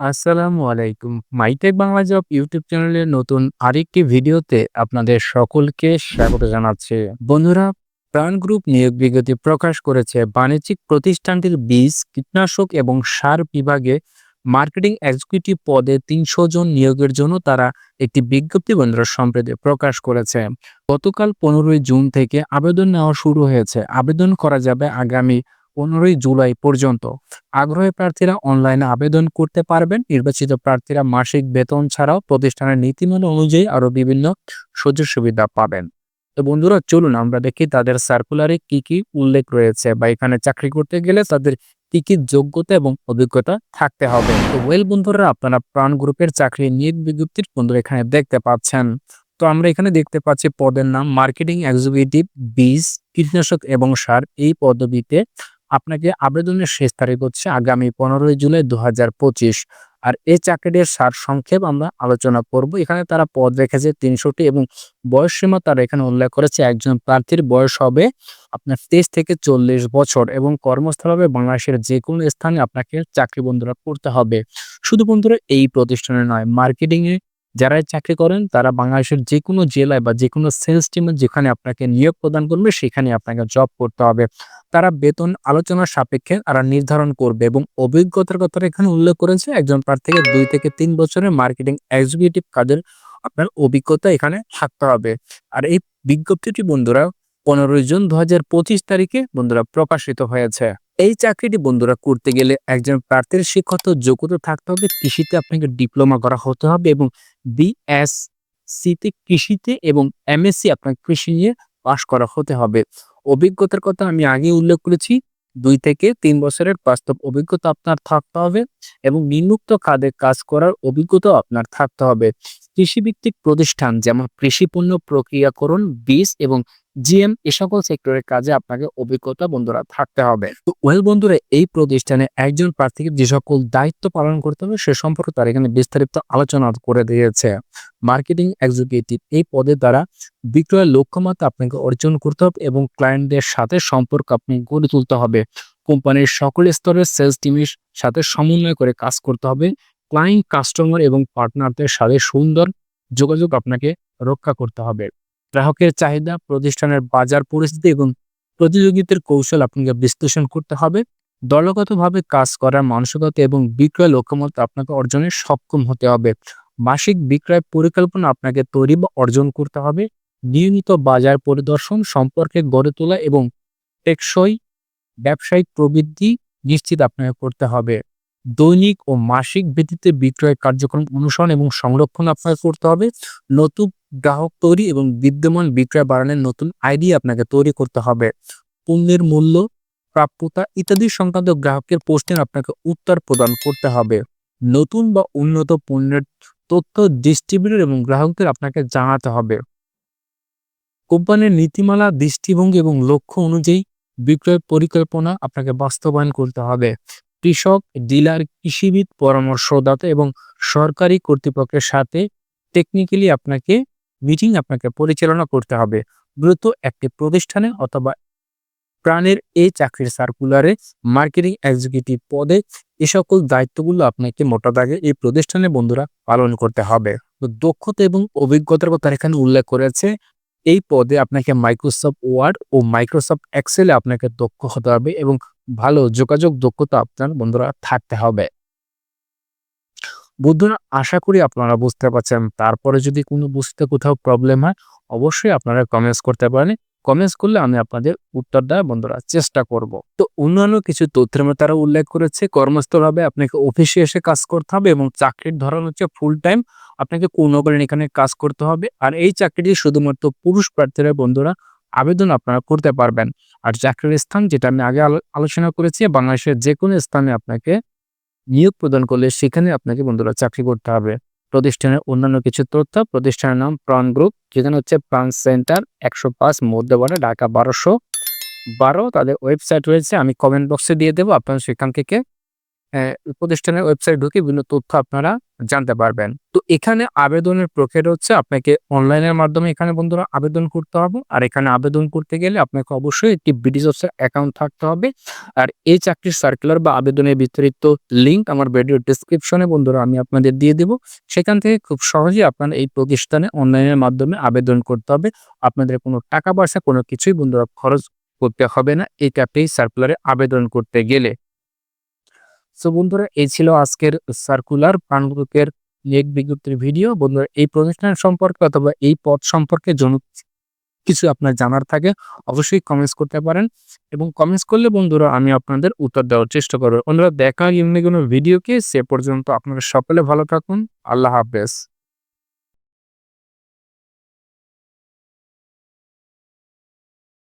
আসসালামু আলাইকুম। MyTech Bangla job YouTube চ্যানেলের নতুন আরেকটি ভিডিওতে আপনাদের সকলকে স্বাগত জানাচ্ছি। বন্ধুরা, প্রাণ গ্রুপ নিয়োগ বিজ্ঞপ্তি প্রকাশ করেছে বাণিজ্যিক প্রতিষ্ঠানটির বীজ, কীটনাশক এবং সার বিভাগে মার্কেটিং এক্সিকিউটিভ পদে ৩০০ জন নিয়োগের জন্য তারা একটি বিজ্ঞপ্তি বন্ধুরা সম্প্রতি প্রকাশ করেছে। গতকাল ১৫ই জুন থেকে আবেদন নেওয়া শুরু হয়েছে। আবেদন করা যাবে আগামী ১৫ই জুলাই পর্যন্ত। আগ্রহী প্রার্থীরা অনলাইনে আবেদন করতে পারবেন। নির্বাচিত প্রার্থীরা মাসিক বেতন ছাড়াও প্রতিষ্ঠানের নীতিমালা অনুযায়ী আরও বিভিন্ন সুযোগ সুবিধা পাবেন। তো বন্ধুরা চলুন আমরা দেখি তাদের সার্কুলারে কি, কি উল্লেখ রয়েছে বা এখানে চাকরি করতে গেলে তাদের কি, কি যোগ্যতা এবং অভিজ্ঞতা থাকতে হবে। তো ওয়েল বন্ধুরা আপনারা প্রাণ গ্রুপের চাকরি নিয়োগ বিজ্ঞপ্তির বন্ধুরা এখানে দেখতে পাচ্ছেন। তো আমরা এখানে দেখতে পাচ্ছি পদের নাম মার্কেটিং এক্সিকিউটিভ বীজ, কীটনাশক এবং সার এই পদবিতে আপনাকে আবেদনের শেষ তারিখ হচ্ছে আগামী পনেরোই জুলাই দু হাজার পঁচিশ। আর এই চাকরিটির সার সংক্ষেপ আমরা আলোচনা করব। এখানে তারা পদ রেখেছে তিনশোটি এবং বয়স সীমা তারা এখানে উল্লেখ করেছে একজন প্রার্থীর বয়স হবে আপনার তেইশ থেকে চল্লিশ বছর এবং কর্মস্থল হবে বাংলাদেশের যে কোনো স্থানে আপনাকে চাকরি বন্ধুরা করতে হবে। শুধু বন্ধুরা, এই প্রতিষ্ঠানে নয় মার্কেটিং এ যারা চাকরি করেন, তারা বাংলাদেশের যে কোনো জেলায় বা যে কোনো সেলস টিমে যেখানে আপনাকে নিয়োগ প্রদান করবে, সেখানে আপনাকে জব করতে হবে। তারা বেতন আলোচনার সাপেক্ষে তারা নির্ধারণ করবে এবং অভিজ্ঞতার কথা এখানে উল্লেখ করেছে, একজন প্রার্থীকে দুই থেকে তিন বছরের মার্কেটিং এক্সিকিউটিভ কাজের আপনার অভিজ্ঞতা এখানে থাকতে হবে। আর এই বিজ্ঞপ্তিটি বন্ধুরা পনেরোই জুন দু হাজার পঁচিশ তারিখে বন্ধুরা প্রকাশিত হয়েছে। এই চাকরিটি বন্ধুরা করতে গেলে একজন প্রার্থীর শিক্ষত যোগ্যতা থাকতে হবে, কৃষিতে আপনাকে ডিপ্লোমা করা হতে হবে এবং বিএসসিতে কৃষিতে এবং এমএসসি আপনাকে কৃষি নিয়ে পাশ করা হতে হবে। অভিজ্ঞতার কথা আমি আগে উল্লেখ করেছি, দুই থেকে তিন বছরের বাস্তব অভিজ্ঞতা আপনার থাকতে হবে এবং নিম্নুক্ত খাদে কাজ করার অভিজ্ঞতা আপনার থাকতে হবে। কৃষিভিত্তিক প্রতিষ্ঠান যেমন কৃষি পণ্য প্রক্রিয়াকরণ, বীজ এবং জিএম এ সকল সেক্টরের কাজে আপনাকে অভিজ্ঞতা বন্ধুরা থাকতে হবে। তো ওয়েল বন্ধুরা, এই প্রতিষ্ঠানে একজন প্রার্থীকে যে সকল দায়িত্ব পালন করতে হবে, সে সম্পর্কে তারা এখানে বিস্তারিত আলোচনা করে দিয়েছে। মার্কেটিং এক্সিকিউটিভ, এই পদে দ্বারা বিক্রয়ের লক্ষ্যমাত্রা আপনাকে অর্জন করতে হবে এবং ক্লায়েন্টদের সাথে সম্পর্ক আপনি গড়ে তুলতে হবে। কোম্পানির সকল স্তরের সেলস টিমের সাথে সমন্বয় করে কাজ করতে হবে। ক্লায়েন্ট, কাস্টমার এবং পার্টনারদের সাথে সুন্দর যোগাযোগ আপনাকে রক্ষা করতে হবে। গ্রাহকের চাহিদা, প্রতিষ্ঠানের বাজার পরিস্থিতি এবং প্রতিযোগিতার কৌশল আপনাকে বিশ্লেষণ করতে হবে। দলগতভাবে কাজ করার মানসিকতা এবং বিক্রয় লক্ষ্যমাত্রা আপনাকে অর্জনে সক্ষম হতে হবে। মাসিক বিক্রয় পরিকল্পনা আপনাকে তৈরি বা অর্জন করতে হবে। নিয়মিত বাজার পরিদর্শন, সম্পর্কে গড়ে তোলা এবং টেকসই ব্যবসায়িক প্রবৃদ্ধি নিশ্চিত আপনাকে করতে হবে। দৈনিক ও মাসিক ভিত্তিতে বিক্রয় কার্যক্রম অনুসরণ এবং সংরক্ষণ আপনাকে করতে হবে। নতুন গ্রাহক তৈরি এবং বিদ্যমান বিক্রয় বাড়ানোর নতুন আইডিয়া আপনাকে তৈরি করতে হবে। পণ্যের মূল্য, প্রাপ্যতা ইত্যাদি সংক্রান্ত গ্রাহকের প্রশ্নের আপনাকে উত্তর প্রদান করতে হবে। নতুন বা উন্নত পণ্যের তথ্য ডিস্ট্রিবিউটর এবং গ্রাহকদের আপনাকে জানাতে হবে। কোম্পানির নীতিমালা, দৃষ্টিভঙ্গি এবং লক্ষ্য অনুযায়ী বিক্রয় পরিকল্পনা আপনাকে বাস্তবায়ন করতে হবে। কৃষক, ডিলার, কৃষিবিদ, পরামর্শদাতা এবং সরকারি কর্তৃপক্ষের সাথে টেকনিক্যালি আপনাকে মিটিং আপনাকে পরিচালনা করতে হবে মূলত একটি প্রতিষ্ঠানে অথবা প্রাণের এই চাকরির সার্কুলারে মার্কেটিং এক্সিকিউটিভ পদে এ সকল দায়িত্বগুলো আপনাকে মোটা দাগে এই প্রতিষ্ঠানের বন্ধুরা পালন করতে হবে। তো দক্ষতা এবং অভিজ্ঞতার কথা এখানে উল্লেখ করেছে। এই পদে আপনাকে মাইক্রোসফট ওয়ার্ড ও মাইক্রোসফট এক্সেলে আপনাকে দক্ষ হতে হবে এবং ভালো যোগাযোগ দক্ষতা আপনার বন্ধুরা থাকতে হবে। বন্ধুরা, আশা করি আপনারা বুঝতে পারছেন। তারপরে যদি কোনো বুঝতে কোথাও প্রবলেম হয়, অবশ্যই আপনারা কমেন্টস করতে পারেন। কমেন্টস করলে আমি আপনাদের উত্তর দেওয়ার বন্ধুরা চেষ্টা করব। তো অন্যান্য কিছু তথ্যের মধ্যে তারা উল্লেখ করেছে কর্মস্থল হবে আপনাকে অফিসে এসে কাজ করতে হবে এবং চাকরির ধরন হচ্ছে ফুল টাইম আপনাকে পূর্ণকালীন এখানে কাজ করতে হবে। আর এই চাকরিটি শুধুমাত্র পুরুষ প্রার্থীরা বন্ধুরা আবেদন আপনারা করতে পারবেন। আর চাকরির স্থান যেটা আমি আগে আলোচনা করেছি, বাংলাদেশের যে কোনো স্থানে আপনাকে নিয়োগ প্রদান করলে সেখানে আপনাকে বন্ধুরা চাকরি করতে হবে। প্রতিষ্ঠানের অন্যান্য কিছু তথ্য, প্রতিষ্ঠানের নাম প্রাণ গ্রুপ, যেখানে হচ্ছে প্রাণ সেন্টার, একশো পাঁচ মধ্যপাড়া ঢাকা বারোশো বারো। তাদের ওয়েবসাইট রয়েছে, আমি কমেন্ট বক্সে দিয়ে দেবো, আপনার সেখান থেকে প্রতিষ্ঠানের ওয়েবসাইট ঢুকে বিভিন্ন তথ্য আপনারা জানতে পারবেন। তো এখানে আবেদনের প্রক্রিয়া হচ্ছে আপনাকে অনলাইনের মাধ্যমে এখানে বন্ধুরা আবেদন করতে হবে। আর এখানে আবেদন করতে গেলে আপনাকে অবশ্যই একটি বিডি জবসের অ্যাকাউন্ট থাকতে হবে। আর এই চাকরির সার্কুলার বা আবেদনের বিস্তারিত লিঙ্ক আমার ভিডিও ডিসক্রিপশনে বন্ধুরা আমি আপনাদের দিয়ে দেব। সেখান থেকে খুব সহজেই আপনার এই প্রতিষ্ঠানে অনলাইনের মাধ্যমে আবেদন করতে হবে। আপনাদের কোনো টাকা পয়সা কোনো কিছুই বন্ধুরা খরচ করতে হবে না। এই চাকরি সার্কুলারে আবেদন করতে গেলে। সো বন্ধুরা, এই ছিল আজকের সার্কুলার প্রাণগ্রুপের নিয়োগ বিজ্ঞপ্তির ভিডিও বন্ধুরা, এই প্রতিষ্ঠান সম্পর্কে অথবা এই পথ সম্পর্কে জন, কিছু আপনার জানার থাকে, অবশ্যই কমেন্টস করতে পারেন। এবং কমেন্টস করলে বন্ধুরা, আমি আপনাদের উত্তর দেওয়ার চেষ্টা করব। বন্ধুরা, দেখা এমনি কোনো ভিডিওকে সে পর্যন্ত আপনারা সকলে ভালো থাকুন। আল্লাহ হাফেজ।